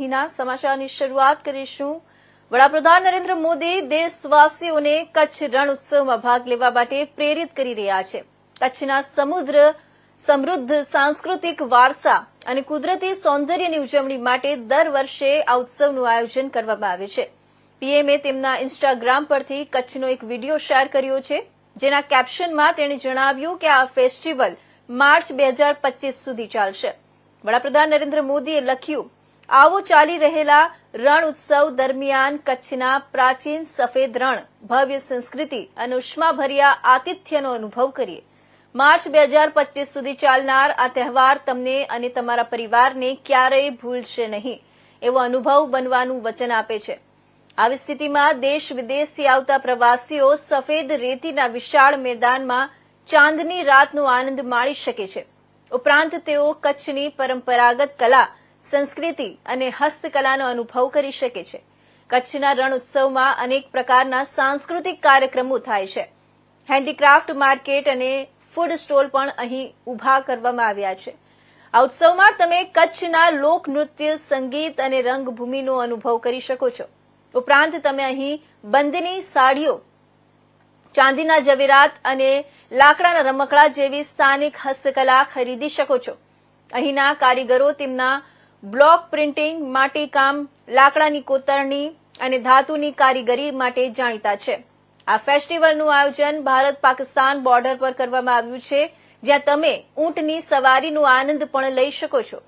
અહીંના સમાચારની શરૂઆત કરીશું. વડાપ્રધાન નરેન્દ્ર મોદી દેશવાસીઓને કચ્છ રણ ઉત્સવમાં ભાગ લેવા માટે પ્રેરિત કરી રહ્યા છે. કચ્છના સમુદ્ર, સમૃદ્ધ સાંસ્કૃતિક વારસા અને કુદરતી સૌંદર્યની ઉજવણી માટે દર વર્ષે આ ઉત્સવનું આયોજન કરવામાં આવે છે. પીએમએ તેમના ઇન્સ્ટાગ્રામ પરથી કચ્છનો એક વીડિયો શેર કર્યો છે. જેના કેપ્શનમાં તેણે જણાવ્યું કે આ ફેસ્ટિવલ માર્ચ બે સુધી ચાલશે. વડાપ્રધાન નરેન્દ્ર મોદીએ લખ્યું આવો ચાલી રહેલા રણ ઉત્સવ દરમિયાન કચ્છના પ્રાચીન સફેદ રણ, ભવ્ય સંસ્કૃતિ અને ઉષ્માભર્યા આતિથ્યનો અનુભવ કરીએ. માર્ચ બે હજાર પચીસ સુધી ચાલનાર આ તહેવાર તમને અને તમારા પરિવારને ક્યારેય ભૂલશે નહીં, એવો અનુભવ બનવાનું વચન આપે છે. આવી સ્થિતિમાં દેશ વિદેશથી આવતા પ્રવાસીઓ સફેદ રેતીના વિશાળ મેદાનમાં ચાંદની રાતનો આનંદ માણી શકે છે. ઉપરાંત તેઓ કચ્છની પરંપરાગત કલા સંસ્કૃતિ અને હસ્તકલાનો અનુભવ કરી શકે છે. કચ્છના રણ ઉત્સવમાં અનેક પ્રકારના સાંસ્કૃતિક કાર્યક્રમો થાય છે. હેન્ડીક્રાફ્ટ માર્કેટ અને ફૂડ સ્ટોલ પણ અહીં ઊભા કરવામાં આવ્યા છે. આ ઉત્સવમાં તમે કચ્છના લોકનૃત્ય સંગીત અને રંગભૂમિનો અનુભવ કરી શકો છો. ઉપરાંત તમે અહીં બંદની સાડીઓ, ચાંદીના જવેરાત અને લાકડાના રમકડા જેવી સ્થાનિક હસ્તકલા ખરીદી શકો છો. અહીંના કારીગરો તેમના બ્લોક પ્રિન્ટિંગ, માટીકામ, લાકડાની કોતરણી અને ધાતુની કારીગરી માટે જાણીતા છે. આ ફેસ્ટિવલનું આયોજન ભારત પાકિસ્તાન બોર્ડર પર કરવામાં આવ્યું છે, જ્યાં તમે ઊંટની સવારીનો આનંદ પણ લઈ શકો છો.